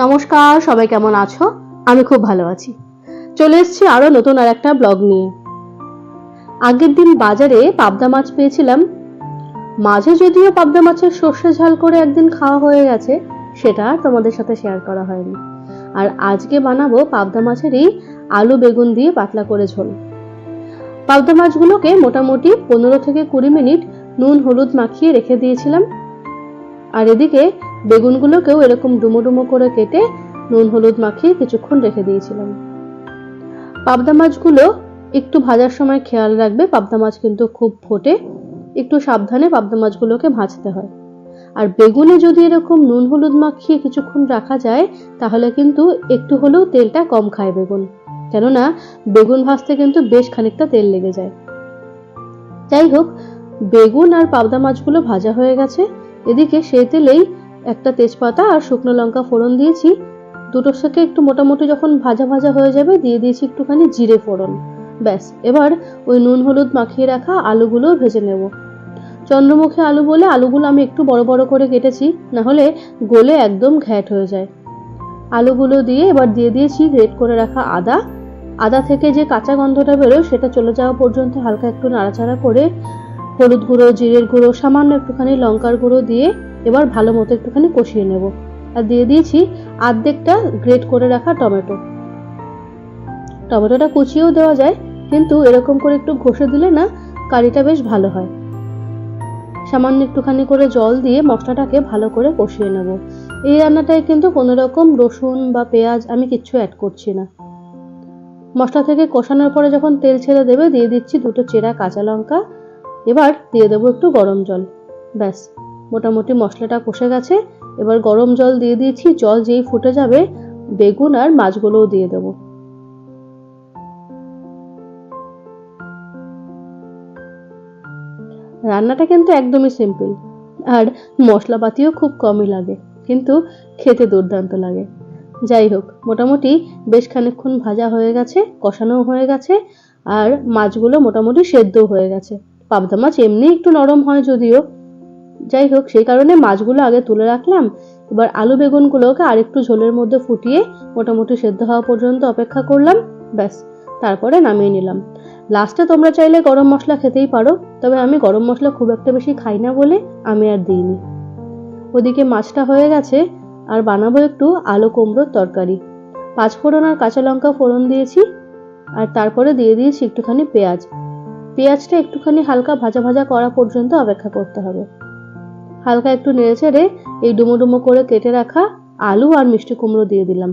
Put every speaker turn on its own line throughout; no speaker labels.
নমস্কার, সবাই কেমন আছো? আমি খুব ভালো আছি। চলে এসেছি আরও নতুন আর একটা ব্লগ নিয়ে। আগের দিন বাজারে পাবদা মাছ পেয়েছিলাম। মাঝে যদিও পাবদা মাছের সর্ষে ঝাল করে একদিন খাওয়া হয়ে গেছে, সেটা তোমাদের সাথে শেয়ার করা হয়নি। আর আজকে বানাবো পাবদা মাছেরই আলু বেগুন দিয়ে পাতলা করে ঝোল। পাবদা মাছগুলোকে মোটামুটি পনেরো থেকে কুড়ি মিনিট নুন, হলুদ মাখিয়ে রেখে দিয়েছিলাম। আর এদিকে বেগুনগুলোকেও এরকম ডুমো ডুমো করে কেটে নুন, হলুদ মাখিয়ে কিছুক্ষণ রেখে দিয়েছিলাম। পাবদা মাছগুলো একটু ভাজার সময় খেয়াল রাখবে, পাবদা মাছ কিন্তু খুব ফোটে। একটু সাবধানে পাবদা মাছগুলোকে ভাজতে হয়। আর বেগুনে যদি এরকম নুন, হলুদ মাখিয়ে কিছুক্ষণ রাখা যায়, তাহলে কিন্তু একটু হলেও তেলটা কম খায় বেগুন। কেননা, বেগুন ভাজতে কিন্তু বেশ খানিকটা তেল লেগে যায়। যাই হোক, বেগুন আর পাবদা মাছগুলো ভাজা হয়ে গেছে। এদিকে সেই তেলেই একটা তেজপাতা আর শুকনো লঙ্কা ফোড়ন দিয়েছি। দুটোর সাথে একটু মোটামুটি যখন ভাজা ভাজা হয়ে যাবে, দিয়ে দিয়েছি একটুখানি জিরে ফোড়ন। ব্যাস, এবার ওই নুন হলুদ মাখিয়ে রাখা আলুগুলো ভেজে নেব। চন্দ্রমুখী আলু বলে আলুগুলো আমি একটু বড় বড় করে কেটেছি, না হলে গোলে একদম ঘ্যাট হয়ে যায়। আলুগুলো দিয়ে এবার দিয়ে দিয়েছি গ্রেট করে রাখা আদা। আদা থেকে যে কাঁচা গন্ধটা বেরোয়, সেটা চলে যাওয়া পর্যন্ত হালকা একটু নাড়াচাড়া করে হলুদ গুঁড়ো, জিরের গুঁড়ো, সামান্য একটুখানি লঙ্কার গুঁড়ো দিয়ে এবার ভালো মতো একটুখানি কষিয়ে নেব। আর দিয়ে দিয়েছি আর্ধেকটা গ্রেট করে রাখা টমেটো। টমেটোটা কুচিয়েও দেওয়া যায়, কিন্তু এরকম করে একটু ঘষে দিলে না কারিটা বেশ ভালো হয়। সামান্য একটুখানি করে জল দিয়ে মশলাটাকে ভালো করে কষিয়ে নেব। এই রান্নাটায় কিন্তু কোনো রকম রসুন বা পেঁয়াজ আমি কিচ্ছু অ্যাড করছি না। মশলা থেকে কষানোর পরে যখন তেল ছেড়ে দেবে, দিয়ে দিচ্ছি দুটো চেরা কাঁচা লঙ্কা। এবার দিয়ে দেবো একটু গরম জল। ব্যাস। মোটামুটি মশলাটা কষে গেছে। এবার গরম জল দিয়ে দিয়েছি। জল যেই ফুটে যাবে, বেগুন আর মাছগুলোও দিয়ে দেবো। রান্নাটা কিন্তু একদমই সিম্পল আর মশলাপাতিও খুব কমই লাগে, কিন্তু খেতে দুর্দান্ত লাগে। যাই হোক, মোটামুটি বেশ খানিকক্ষণ ভাজা হয়ে গেছে, কষানোও হয়ে গেছে, আর মাছগুলো মোটামুটি সেদ্ধও হয়ে গেছে। পাবদা মাছ এমনি একটু নরম হয় যদিও যাই হোক, সেই কারণে মাছগুলো আগে তুলে রাখলাম। এবার আলু বেগুনগুলোকে আরেকটু ঝোলের মধ্যে ফুটিয়ে মোটামুটি সেদ্ধ হওয়া পর্যন্ত অপেক্ষা করলাম। ব্যাস, তারপরে নামিয়ে নিলাম। লাস্টে তোমরা চাইলে গরম মশলা খেতেই পারো, তবে আমি গরম মশলা খুব একটা বেশি খাই না বলে আমি আর দিইনি। ওদিকে মাছটা হয়ে গেছে, আর বানাবো একটু আলু কুমড়োর তরকারি। পাঁচ ফোড়ন আর কাঁচা লঙ্কা ফোড়ন দিয়েছি, আর তারপরে দিয়ে দিয়েছি একটুখানি পেঁয়াজ। পেঁয়াজটা একটুখানি হালকা ভাজা ভাজা করা পর্যন্ত অপেক্ষা করতে হবে। হালকা একটু নেড়ে চেড়ে এই ডুমো ডুমো করে কেটে রাখা আলু আর মিষ্টি কুমড়ো দিয়ে দিলাম।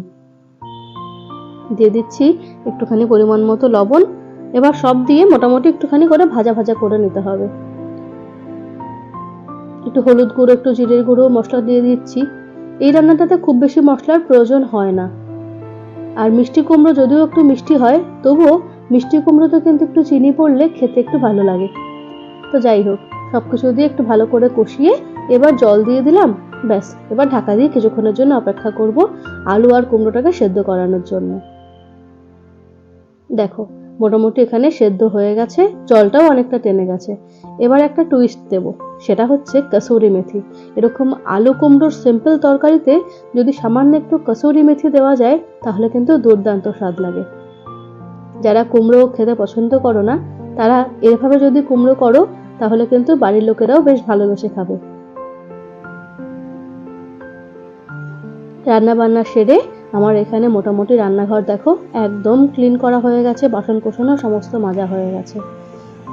দিয়ে দিচ্ছি একটুখানি পরিমাণ মতো লবণ। এবার সব দিয়ে মোটামুটি একটুখানি করে ভাজা ভাজা করে নিতে হবে। একটু হলুদ গুঁড়ো, একটু জিরের গুঁড়ো মশলা দিয়ে দিচ্ছি। এই রান্নাটাতে খুব বেশি মশলার প্রয়োজন হয় না। আর মিষ্টি কুমড়ো যদিও একটু মিষ্টি হয়, তবুও মিষ্টি কুমড়োতে কিন্তু একটু চিনি পড়লে খেতে একটু ভালো লাগে। তো যাই হোক সব কিছু দিয়ে একটু ভালো করে কষিয়ে এবার জল দিয়ে দিলাম, ব্যাস। এবার ঢাকা দিয়ে কিছুক্ষণের জন্য অপেক্ষা করব আলু আর কুমড়োটাকে সেদ্ধ করানোর জন্য। দেখো, মোটামুটি এখানে সেদ্ধ হয়ে গেছে, জলটাও অনেকটা টেনে গেছে। এবার একটা টুইস্ট দেব, সেটা হচ্ছে কসুরি মেথি। এরকম আলু কুমড়োর সিম্পল তরকারিতে যদি সামান্য একটু কসুরি মেথি দেওয়া যায়, তাহলে কিন্তু দুর্দান্ত স্বাদ লাগে। যারা কুমড়ো খেতে পছন্দ করো না, তারা এভাবে যদি কুমড়ো করো, তাহলে কিন্তু বাড়ির লোকেরাও বেশ ভালোবেসে খাবে। রান্না বান্না সেরে আমার এখানে মোটামুটি রান্নাঘর দেখো, একদম ক্লিন করা হয়ে গেছে, বাসন কোসনও সমস্ত মাজা হয়ে গেছে।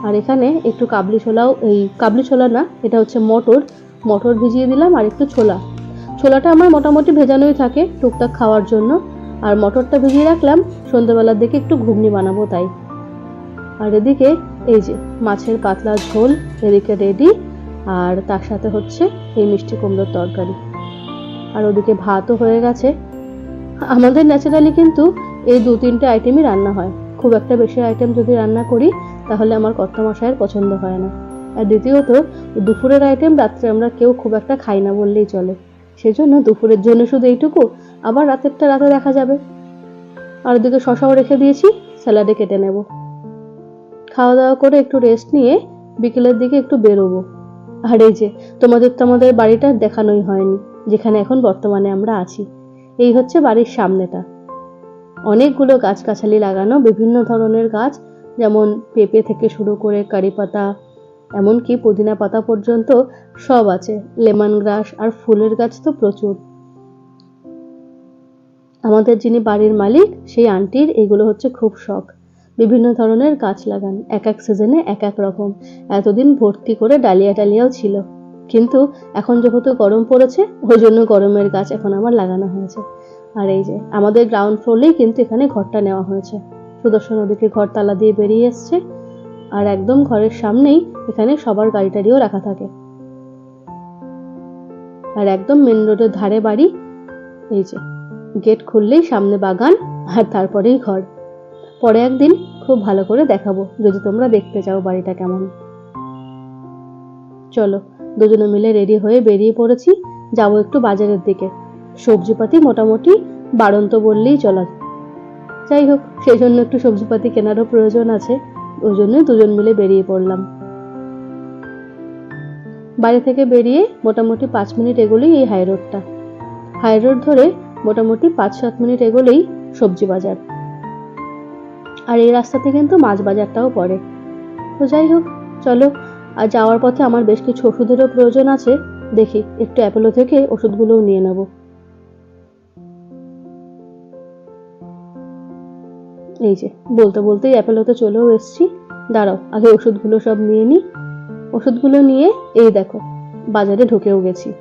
আর এখানে একটু কাবলি ছোলাও, এই কাবলি ছোলা না, এটা হচ্ছে মটর। মটর ভিজিয়ে দিলাম আর একটু ছোলা। ছোলাটা আমার মোটামুটি ভেজানোই থাকে টুকটাক খাওয়ার জন্য। আর মটরটা ভিজিয়ে রাখলাম, সন্ধ্যেবেলার দিকে একটু ঘুগনি বানাবো তাই। আর এদিকে এই যে মাছের পাতলা ঝোল, এদিকে রেডি। আর তার সাথে হচ্ছে এই মিষ্টি কুমড়োর তরকারি। আর ওদিকে ভাতও হয়ে গেছে। আমাদের ন্যাচারালি কিন্তু এই দু তিনটে আইটেমই রান্না হয়। খুব একটা বেশি আইটেম যদি রান্না করি, তাহলে আমার কর্তামশাইয়ের পছন্দ হয় না। আর দ্বিতীয়ত, দুপুরের আইটেম রাত্রে আমরা কেউ খুব একটা খাই না বললেই চলে। সেজন্য দুপুরের জন্য শুধু এইটুকু, আবার রাতেরটা রাতে দেখা যাবে। আর ওদিকে শশাও রেখে দিয়েছি, স্যালাডে কেটে নেব। খাওয়া দাওয়া করে একটু রেস্ট নিয়ে বিকেলের দিকে একটু বেরোবো। আর এই যে, তোমাদের তো আমাদের বাড়িটা দেখানোই হয়নি। যেখানে এখন বর্তমানে আমরা আছি। এই হচ্ছে বাড়ির সামনেটা। অনেকগুলো গাছগাছালি লাগানো, বিভিন্ন ধরনের গাছ, যেমন পেঁপে থেকে শুরু করে কারি পাতা, এমনকি পুদিনা পাতা পর্যন্ত সব আছে। লেমন গ্রাস আর ফুলের গাছ তো প্রচুর। আমাদের যিনি বাড়ির মালিক, সেই আন্টির এগুলো হচ্ছে খুব শখ। বিভিন্ন ধরনের গাছ লাগান, এক এক সিজনে এক এক রকম। এতদিন ভর্তি করে ডালিয়া ডালিয়াও ছিল। কিন্তু এখন যেহেতু গরম পড়েছে, ওই জন্য গরমের গাছ এখন আমার লাগানো হয়েছে। আর এই যে, আমাদের গ্রাউন্ড ফ্লোরেই কিন্তু এখানে ঘরটা নেওয়া হয়েছে। সুদর্শন ওদিকে ঘর তালা দিয়ে বেরিয়ে এসছে। আর একদম ঘরের সামনেই এখানে সবার গাড়ি টাড়িও রাখা থাকে। আর একদম মেন রোডের ধারে বাড়ি, এই যে গেট খুললেই সামনে বাগান আর তারপরেই ঘর। পরে একদিন খুব ভালো করে দেখাবো, যদি তোমরা দেখতে চাও বাড়িটা কেমন। চলো। দুজনে মিলে রেডি হয়ে বেরিয়ে পড়েছি। যাব একটু বাজারের দিকে। সবজিপাতি মোটামুটি বাড়ন্ত বললেই চলা। যাই হোক, সেই জন্য একটু সবজিপাতি কেনারও প্রয়োজন আছে। ওই জন্য দুজন মিলে বেরিয়ে পড়লাম। বাড়ি থেকে বেরিয়ে মোটামুটি পাঁচ মিনিট এগোলেই এই হাই রোডটা। হাই রোড ধরে মোটামুটি পাঁচ সাত মিনিট এগোলেই সবজি বাজার। আর এই রাস্তাতে কিন্তু মাছ বাজারটাও পড়ে। তো যাই হোক, চলো আর যাওয়ার পথে আমার বেশ কিছু ওষুধেরও প্রয়োজন আছে। দেখি, একটু অ্যাপেলো থেকে ওষুধগুলোও নিয়ে নেব। এই যে, বলতে বলতেই অ্যাপেলোতে চলেও এসছি। দাঁড়াও, আগে ওষুধগুলো সব নিয়ে নিই ওষুধগুলো নিয়ে, এই দেখো, বাজারে ঢুকেও গেছি।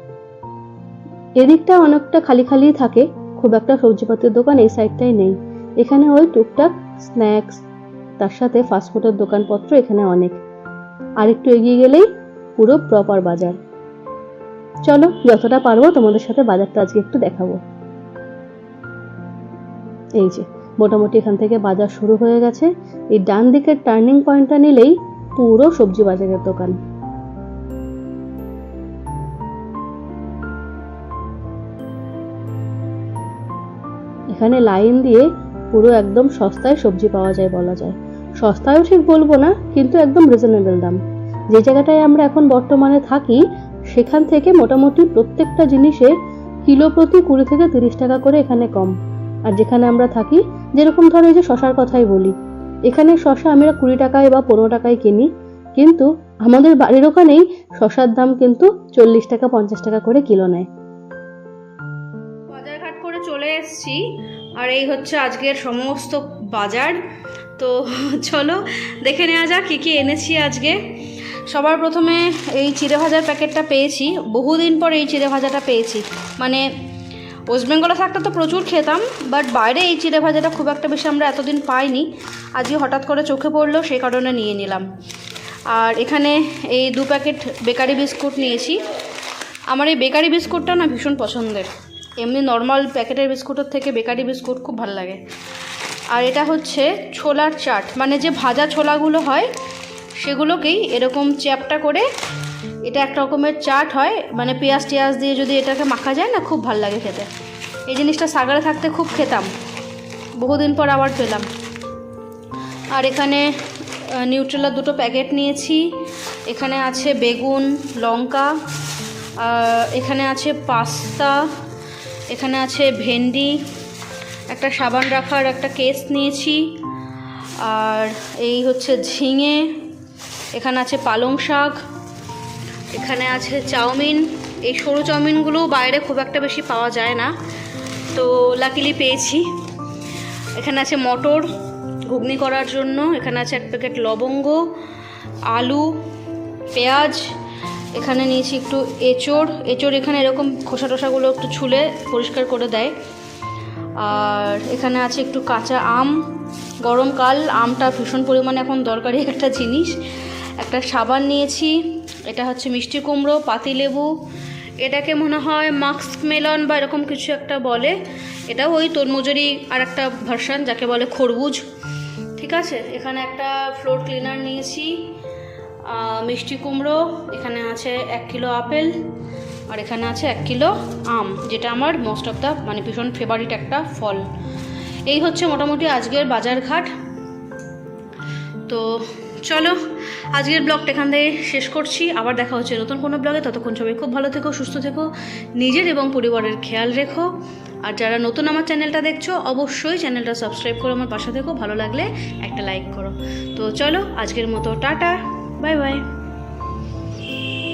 এদিকটা অনেকটা খালি খালি থাকে, খুব একটা সবজিপাতির দোকান এই সাইডটাই নেই। এখানে ওই টুকটাক স্ন্যাক্স, তার সাথে ফাস্টফুডের দোকানপত্র এখানে অনেক। আর একটু এগিয়ে গেলেই পুরো প্রপার বাজার। চলো, যতটা পারব তোমাদের সাথে বাজারটা আজকে একটু দেখাবো। এই যে, মোটামুটি এখান থেকে বাজার শুরু হয়ে গেছে। এই ডান দিকের টার্নিং পয়েন্টটা নিলেই পুরো সবজি বাজারের দোকান। এখানে লাইন দিয়ে পুরো একদম সস্তায় সবজি পাওয়া যায় বলা যায়। সস্তায়ও ঠিক বলব না, কিন্তু একদম রিজনেবল দাম। যে জায়গাটায় আমরা এখন বর্তমানে থাকি, সেখান থেকে মোটামুটি প্রত্যেকটা জিনিসে কিলো প্রতি কুড়ি থেকে তিরিশ টাকা করে এখানে কম। আর যেখানে আমরা থাকি, যেরকম ধরো এই যে শশার কথাই বলি। এখানে শশা আমরা কুড়ি টাকায় বা পনেরো টাকায় কিনি, কিন্তু আমাদের বাড়ির ওখানেই শশার দাম কিন্তু চল্লিশ টাকা, পঞ্চাশ টাকা করে কিলো নেয়।
বাজারঘাট করে চলে এসেছি, আর এই হচ্ছে আজকের সমস্ত বাজার। তো চলো দেখে নেওয়া যাক কী কী এনেছি আজকে। সবার প্রথমে এই চিড়ে ভাজার প্যাকেটটা পেয়েছি। বহুদিন পর এই চিড়ে ভাজাটা পেয়েছি। মানে ওয়েস্ট বেঙ্গলে থাকতে তো প্রচুর খেতাম, বাট বাইরে এই চিড়ে ভাজাটা খুব একটা বেশি আমরা এতদিন পাইনি। আজকে হঠাৎ করে চোখে পড়ল সেই কারণে নিয়ে নিলাম। আর এখানে এই দু প্যাকেট বেকারি বিস্কুট নিয়েছি। আমার এই বেকারি বিস্কুটটা না ভীষণ পছন্দের। এমনি নর্মাল প্যাকেটের বিস্কুটের থেকে বেকারি বিস্কুট খুব ভালো লাগে। আর এটা হচ্ছে ছোলার চাট। মানে যে ভাজা ছোলাগুলো হয়, সেগুলোকেই এরকম চ্যাপটা করে এটা এক রকমের চাট হয়। মানে পেঁয়াজ টিয়াজ দিয়ে যদি এটাকে মাখা যায় না, খুব ভালো লাগে খেতে। এই জিনিসটা সাগরে থাকতে খুব খেতাম। বহুদিন পর আবার পেলাম। আর এখানে নিউট্রেলার দুটো প্যাকেট নিয়েছি। এখানে আছে বেগুন, লঙ্কা এখানে আছে পাস্তা, এখানে আছে ভেন্ডি। একটা সাবান রাখার একটা কেস নিয়েছি। আর এই হচ্ছে ঝিঙে, এখানে আছে পালং শাক, এখানে আছে চাউমিন। এই সরু চাউমিনগুলো বাইরে খুব একটা বেশি পাওয়া যায় না। তো লাকিলি পেয়েছি। এখানে আছে মটর ঘুগনি করার জন্য। এখানে আছে এক প্যাকেট লবঙ্গ, আলু, পেঁয়াজ। এখানে নিয়েছি একটু এঁচড়। এঁচড় এখানে এরকম খোসা টোসাগুলো একটু ছুলে পরিষ্কার করে দেয়। আর এখানে আছে একটু কাঁচা আম গরমকাল আমটা ভীষণ পরিমাণে এখন দরকারি একটা জিনিস। একটা সাবান নিয়েছি, এটা হচ্ছে মিষ্টি কুমড়ো পাতিলেবু এটাকে মনে হয় মাস্ক মেলন বা এরকম কিছু একটা বলে। এটা ওই তরমুজেরই আর একটা ভার্সান যাকে বলে খরবুজ। ঠিক আছে, এখানে একটা ফ্লোর ক্লিনার নিয়েছি মিষ্টি কুমড়ো, এখানে আছে এক কিলো আপেল আর এখানে আছে এক কিলো আম, যেটা আমার মোস্ট অফ দ্য মানে ভীষণ ফেভারিট একটা ফল। এই হচ্ছে মোটামুটি আজকের বাজারঘাট তো চলো, আজকের ব্লগটা এখান থেকে শেষ করছি। আবার দেখা হচ্ছে নতুন কোনো ব্লগে ততক্ষণ সবাই খুব ভালো থেকো, সুস্থ থেকো, নিজের এবং পরিবারের খেয়াল রেখো। আর যারা নতুন আমার চ্যানেলটা দেখছ, অবশ্যই চ্যানেলটা সাবস্ক্রাইব করো আমার পাশে থেকো। ভালো লাগলে একটা লাইক করো। তো চলো, আজকের মতো, টাটা বাই বাই